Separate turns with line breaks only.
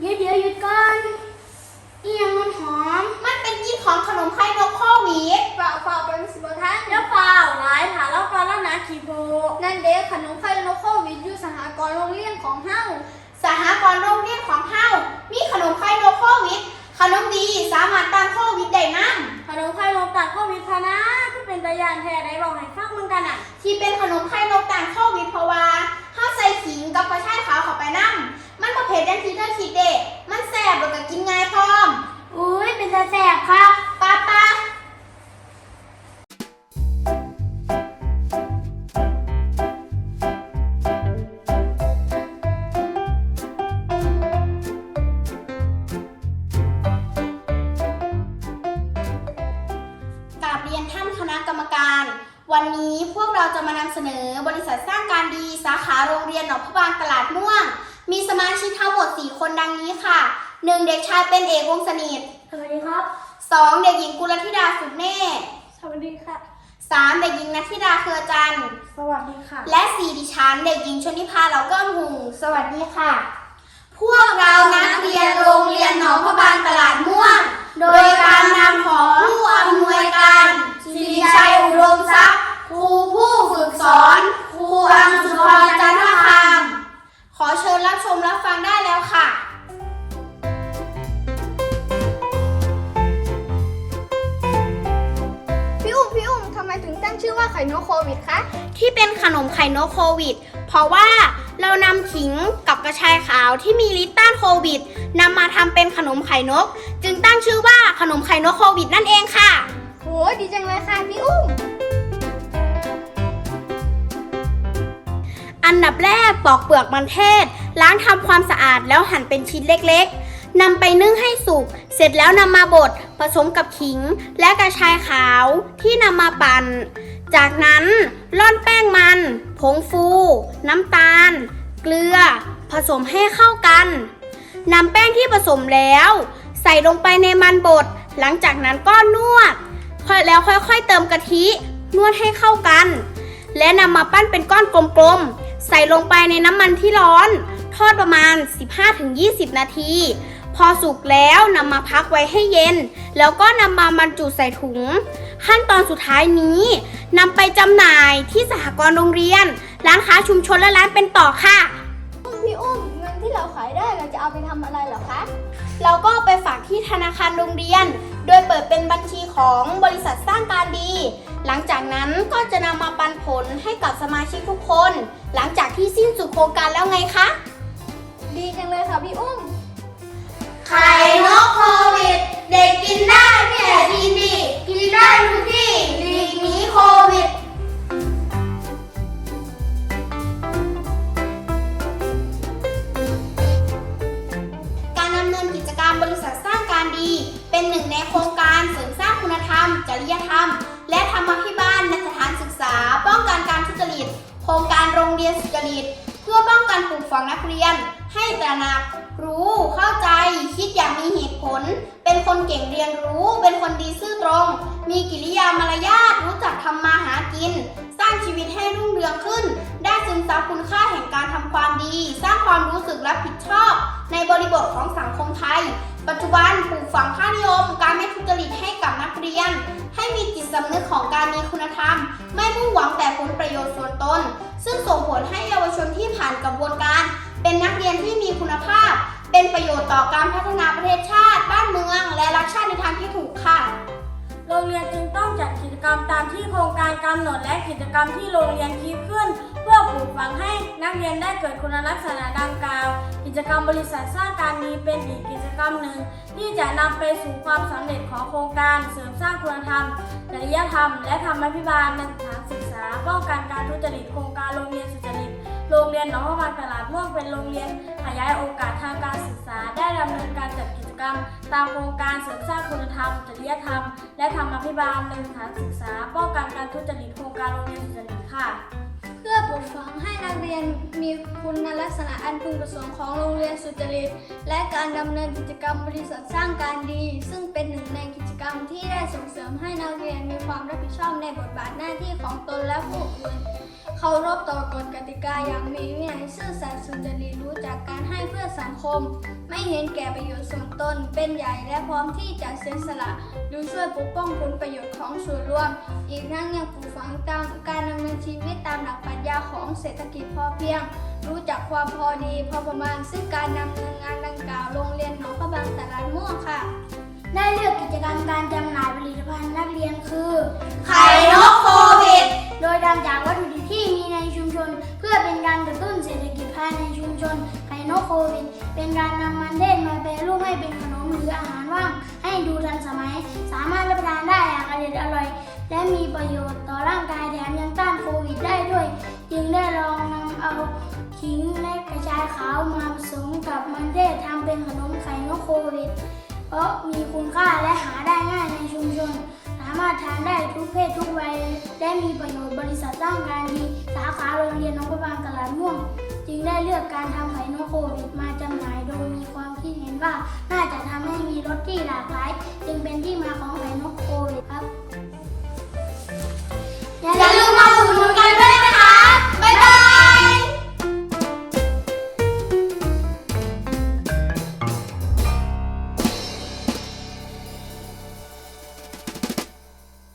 เดี๋ยวเดี๋ยวหยุดก่อนอีหยังมันหอม
มันเป็นกลินของขนมไข่นกโควิด
เปล่าเปล่าเป็นสิบทัน
แล้วเปล่าหลายถาแล้วก็แล้วนะขี่โพ
นั่นเด็กขนมไข่นกโควิดอยู่สหกรณ์โรงเรียนของเฮา
สหกรณ์โรงเรียนของเฮามีขนมไข่นกโควิดขนมดีสามารถต้านโควิดได้นำ
ขนมไข่นกตัดโควิดพะนะที่เป็นตะยานแท้ได้บอกให้ฟังมึงกันอะ
ที่เป็นขนมไข่นกต้านโควิดเพราะว่าเฮาใส่ขิงกับกระชายขาวเข้าไปนำ มันบ่เผ็ดอย่างที่เธอคิดเด้ มันแซ่บแล้วก็กินง่ายพร้อม
อุ้ยเป็นตาแสบครับ
ป้าป้ากับเรียนท่านคณะกรรมการ วันนี้พวกเราจะมานำเสนอบริษัทสร้างการดีสาขาโรงเรียนหนองพระบางตลาดม่วง มีสมาชิกทั้งหมด 4 คนดังนี้ค่ะ 1. เด็กชายเป็นเอกวงศ์สนิท
สวัสดีครับ
2. เด็กหญิงกุลธิดาสุดเนตร
สวัสดีค่ะ
3. เด็กหญิงนัทธิดาเครือจันทร์
สวัสดีค่ะ
และ 4 ดิฉันเด็กหญิงชนิพาเหล่าเกิ้มหุงสวัสดีค่ะ พวกเรานักเรียนโรงเรียนหนองพระบางตลาดม่วง โดยการนำของผู้อำนวยการ ชื่อว่า
ไข่นกโควิดคะ
ที่เป็นขนมไข่นกโควิด เพราะว่าเรานำขิงกับกระชายขาวที่มีฤทธิ์ต้านโควิดนำมาทำเป็นขนมไข่นก จึงตั้งชื่อว่าขนมไข่นกโควิดนั่นเองค่ะ
โหดีจังเลยค่ะพี่อุ้ม
อันดับแรกปอกเปลือกมันเทศ ล้างทำความสะอาดแล้วหั่นเป็นชิ้นเล็กๆนำไปนึ่งให้สุก เสร็จแล้วนำมาบดผสมกับขิงและกระชายขาวที่นำมาปั่น จากนั้นร่อนแป้งมัน ผงฟู น้ำตาล เกลือ ผสมให้เข้ากันนำแป้งที่ผสมแล้ว ใส่ลงไปในมันบด หลังจากนั้นก็นวด แล้วค่อยๆเติมกะทิ นวดให้เข้ากัน และนำมาปั้นเป็นก้อนกลมๆ ใส่ลงไปในน้ำมันที่ร้อน ทอดประมาณ 15-20 นาที พอสุกแล้วนำมาพักไว้ให้เย็น แล้วก็นำมาบรรจุใส่ถุง ขั้นตอนสุดท้ายนี้นำไปจำหน่ายที่สหกรณ์โรงเรียน ร้านค้าชุมชนและร้านเป็นต่อค่ะ
พี่อุ้มเงินที่เราขายได้เราจะเอาไปทำอะไรเหรอคะ
เราก็เอาไปฝากที่ธนาคารโรงเรียน โดยเปิดเป็นบัญชีของบริษัทสร้างการดี หลังจากนั้นก็จะนำมาปันผลให้กับสมาชิกทุกคน หลังจากที่สิ้นสุดโครงการแล้วไงคะ
ดีจังเลยค่ะพี่อุ้ม
ไข่นกโควิ ดเด็กกินได้พี่แหกินดีกินได้ทุกที่หลีกหนีโควิด การดำเนินกิจกรรมบริษัทสร้างการดี เป็นหนึ่งในโครงการเสริมสร้างคุณธรรม จริยธรรม และธรรมพิบาลในสถานศึกษา ป้องกันการทุจริต โครงการโรงเรียนสุจริต กันปลูกฝังนักเรียน ให้ตระหนักรู้เข้าใจคิดอย่างมีเหตุผล เป็นคนเก่งเรียนรู้ เป็นคนดีซื่อตรง มีกิริยามารยาทรู้จักทำมาหากิน สร้างชีวิตให้รุ่งเรืองขึ้น ได้ซึมซับคุณค่าแห่งการทำความดี สร้างความรู้สึกรับผิดชอบ ในบริบท คมไทย ปัจจุบันปลูกฝังค่านิยม การไม่ทุจริตให้กับนักเรียน ให้มีจิตสำนึกของการมีคุณธรรม ไม่มุ่งหวังแต่ผลประโยชน์ส่วนตน ซึ่งส่งผลให้เยาวชนที่ผ่านกระบวนการ เป็นนักเรียนที่มีคุณภาพ เป็นประโยชน์ต่อการพัฒนาประเทศชาติ บ้านเมือง และรักชาติในทางที่ถูกค่ะ
โรงเรียนจึงต้องจัดกิจกรรมตามที่โครงการกำหนดและกิจกรรมที่โรงเรียนคิดขึ้น ปลูกฝังให้นักเรียนได้เกิดคุณลักษณะดังกล่าว กิจกรรมบริษัทสร้างการนี้เป็นอีกกิจกรรมหนึ่ง ที่จะนำไปสู่ความสำเร็จของโครงการเสริมสร้างคุณธรรมจริยธรรม และธรรมพิบาลในสถานศึกษาป้องกันการทุจริตโครงการโรงเรียนสุจริตโรงเรียนหนองพระบางตลาดม่วงเป็นโรงเรียนขยายโอกาสทางการศึกษาได้ดำเนินการจัดกิจกรรม ตามโครงการเสริมสร้างคุณธรรมจริยธรรม และธรรมพิบาลในสถานศึกษา ป้องกันการทุจริตโครงการโรงเรียนสุจริตค่ะ
เพื่อปลูกฝังให้นักเรียนมีคุณลักษณะอันพึงประสงค์ของโรงเรียนสุจริต และการดำเนินกิจกรรมบริษัทสร้างการดี ซึ่งเป็นหนึ่งในกิจกรรมที่ได้ส่งเสริมให้นักเรียนมีความรับผิดชอบในบทบาทหน้าที่ของตนและผู้อื่นเคารพต่อกฎกติกาอย่างมีวินัยซื่อสัตย์สุจริตรู้จักการให้เพื่อสังคม ไม่เห็นแก่ประโยชน์ส่วนตนเป็นใหญ่และพร้อมที่จะเสียสละดูช่วยปกป้องผลประโยชน์ของส่วนรวม อีกทั้งยังปลูกฝังตามการดำเนินชีวิตตามหลัก ญาของเศรษฐกิจพอเพียง รู้จักความพอดีพอประมาณ ซึ่งการดำเนินงานดังกล่าวโรงเรียนหนองพระบางตลาดม่วงค่ะ
ได้เลือกกิจกรรมการจำหน่ายผลิตภัณฑ์นักเรียนคือ
ไข่นกโควิด
โดยทำจากวัตถุดิบที่มีในชุมชน เพื่อเป็นการกระตุ้นเศรษฐกิจภายในชุมชนไข่นกโควิด เป็นการนำมันเทศมาแปรรูปให้เป็นขนมหรืออาหารว่าง ให้ดูทันสมัย สามารถรับประทานได้อย่างอร่อยอร่อยและมีประโยชน์ต่อร่างกายแถมยังต้านโควิด จึงได้ลองนำเอาขิงและกระชายขาวมาผสมกับมันเทศทำเป็นขนมไข่นกโควิด เพราะมีคุณค่าและหาได้ง่ายในชุมชน สามารถทานได้ทุกเพศทุกวัยและมีประโยชน์บริษัทสร้างการดีสาขาโรงเรียนน้องประบางตลาดม่วง จึงได้เลือกการทำไข่นกโควิดมาจำหน่ายโดยมีความคิดเห็นว่าน่าจะทำให้มีรสที่หลากหลาย จึงเป็นที่มาของไข่นกโควิดครับ